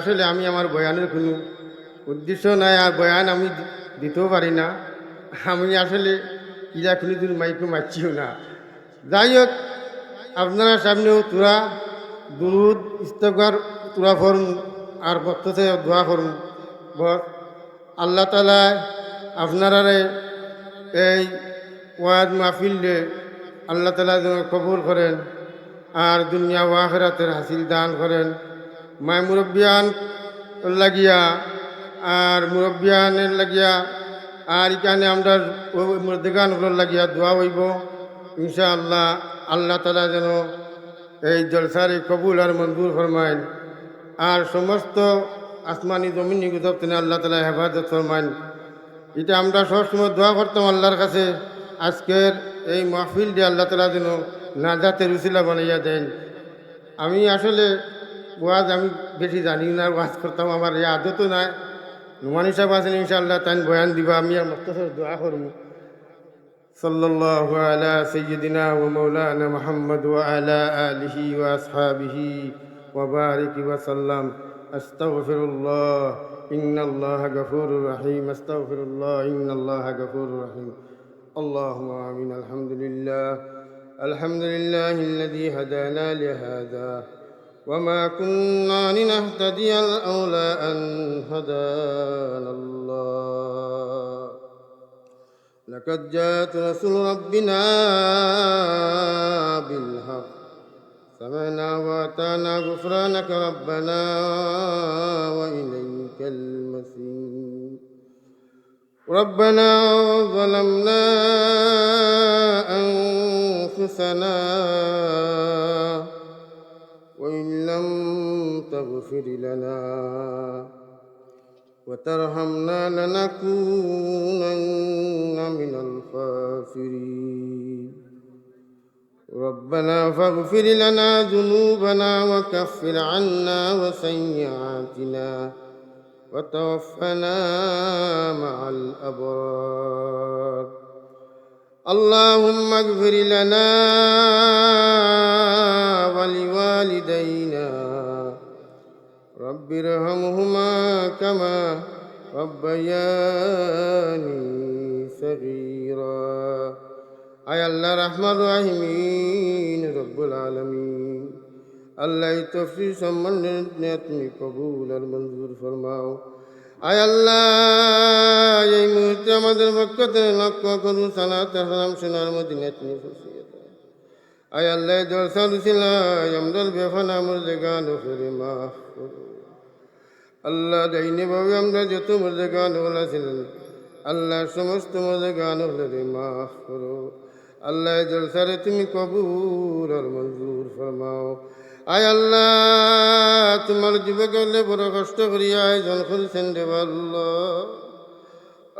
আসলে আমি আমার বয়ানের কোনো উদ্দেশ্য নাই, আর বয়ান আমি দিতেও পারি না। আমি আসলে ইরা কোনো দিন মাইকো মারছিও না। যাই হোক, আপনারা সামনেও তোরা, দুরুদ ইস্তকার তোরা ফরম আর বক্ততে দোয়া বস, আল্লাহ তালা আপনারারে এই ওয়াজ মাহফিলে আল্লাহ তালা যেন কবুল করেন, আর দুনিয়া ওয়াখরাতের হাসিল দান করেন। মায় মুরব্বিয়ান লাগিয়া, আর মুরব্বিয়ানের লাগিয়া, আর এখানে আমরা মুরদেগানগুলোর লাগিয়া দোয়া হইব। ইনশাআল্লাহ আল্লাহ আল্লাহ তালা যেন এই জলসারে কবুল আর মঞ্জুর ফরমাইন। আর সমস্ত আসমানি জমিন নিগুদব আল্লাহ তালা হেফাজত ফরমাইন। এটা আমরা সবসময় দোয়া করতাম আল্লাহর কাছে। আজকের এই মাহফিল দিয়ে আল্লাহ তালা যেন নাজাতের উসিলা বানাইয়া দেন। আমি আসলে ওয়াজ আমি বেশি জানি না ওয়াজ করতাম আমার এই আদতও নাই নুমানি সাহেব আছেন ইনশাআল্লাহ তাই বয়ান দিবা আমি আর মস্ত দোয়া করবো صلى الله على سيدنا ومولانا محمد وعلى آله وأصحابه وبارك وسلم أستغفر الله إن الله غفور رحيم أستغفر الله إن الله غفور رحيم اللهم آمين الحمد لله الحمد لله الذي هدانا لهذا وما كنا لنهتدي الأولى أن هدانا الله لقد جاءت رسول ربنا بالحق سمعنا واتانا غفرانك ربنا وإليك المسير ربنا ظلمنا أنفسنا تغفر لنا وترحمنا لنكونن من الخاسرين. ربنا فاغفر لنا ذنوبنا وكفر عنا وسيئاتنا وتوفنا مع الأبرار. اللهم اغفر لنا ولوالدينا رب ارحمهما كما ربياني صغيرا আয় আল্লাহ রহমান রাহিমিন রব্বুল আলমিন আল্লাহ তফসির সম্মানে তুমি কবুল আর মঞ্জুর ফরমাও আয় আল্লাহ এই মুহূর্তে আমাদের পক্ষতে লক্ষ্য করুন সালাত সালাম সোনার মদিনে তুমি খুশিয়ে দাও আয় আল্লাহ জলসা দিছিলাই আমদার বেফানা মুর্দে গান ফেরে মাফ করো আল্লাহ ডাইনে ভাবে আমরা যত মর্দে গান ছিলেন, আল্লাহ সমস্ত মর্দে গান হলে মাফ করো। আল্লাহ জলসারে তুমি কবুল আর মঞ্জুর ফরমাও। আয় আল্লাহ, তোমার যুবক বড় কষ্ট করিয়া আয়োজন করেছেন দেব আল্লাহ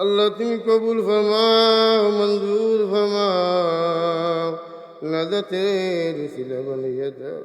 আল্লাহ তুমি কবুল ফরমাও, মঞ্জুর ফরমাও। নাজাতের শিলা বানিয়ে দাও।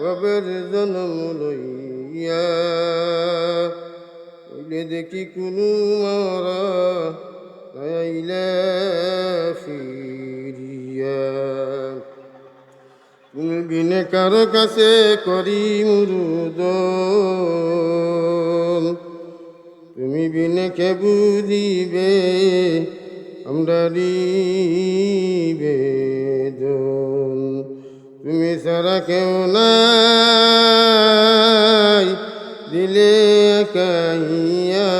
কবের জন্ম লইয়া ওইলে দেখি কোনো মরা ফিরিয়া। কারও কাছে করি মুরুদ তুমি বিনে কে বুঝিবে, আমরা বেদন তুমি সারা কেউ নাই, দিলে কাইয়া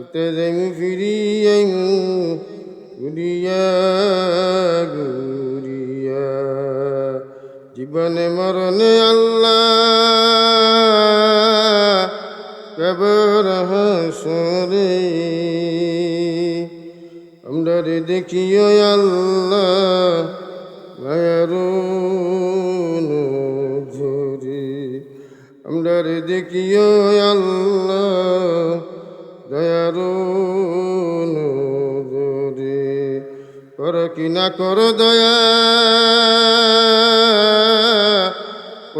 উতে যাইমু ফিরিয়াইমু ঘুরিয়া ঘুরিয়া। জীবনে মরণে আল্লাহ কবর হাসরে। আমরা দেখিও আল্লাহ মায়ারুন ঝরে আমরা দেখিও আল্লাহ দয়ারু নজরে। কর কি না কর দয়া,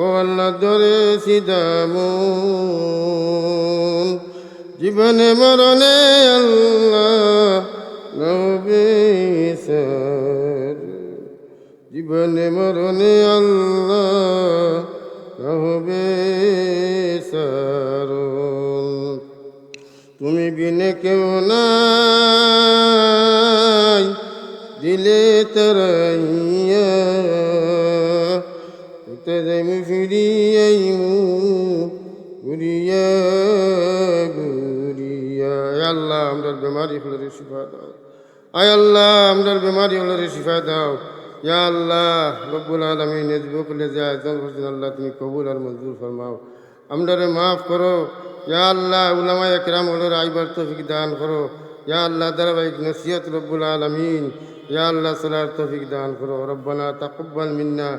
ও আল্লাহ দরে সিদামুন। জীবনে মরণে আল্লাহ নবে জীবনে মরণে আল্লাহ নবে সার তুমি বিনে কেউ নাই, দিলে তরাইয়া। উতে যাইমু ফিরিয়াইমু ঘুরিয়া ঘুরিয়া। আয় আল্লাহ, আমরার বেমারি হলে শিফা দাও। আয় আল্লাহ, আমরার বেমারি হলে শিফা দাও ইয়া আল্লাহ রব্বুল আলমী নেজবুক লে যায় আল্লাহ তুমি কবুল আর মঞ্জুর ফরমাও আমরারে মাফ করো ইয়া আল্লাহ উলামা একরাম হলোর আইবার তৌফিক দান করো ইয়া আল্লাহ ধারাবাহিক নসিহত রব্বুল আলমিন ইয়া আল্লাহ সালার তৌফিক দান করো রব্বানা তাকব্বাল মিন্না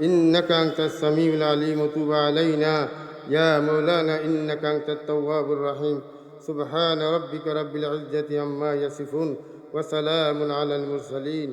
إنك أنت السميع العليم وتوب علينا يا مولانا إنك أنت التواب الرحيم سبحان ربك رب العزة عما يصفون وسلام على المرسلين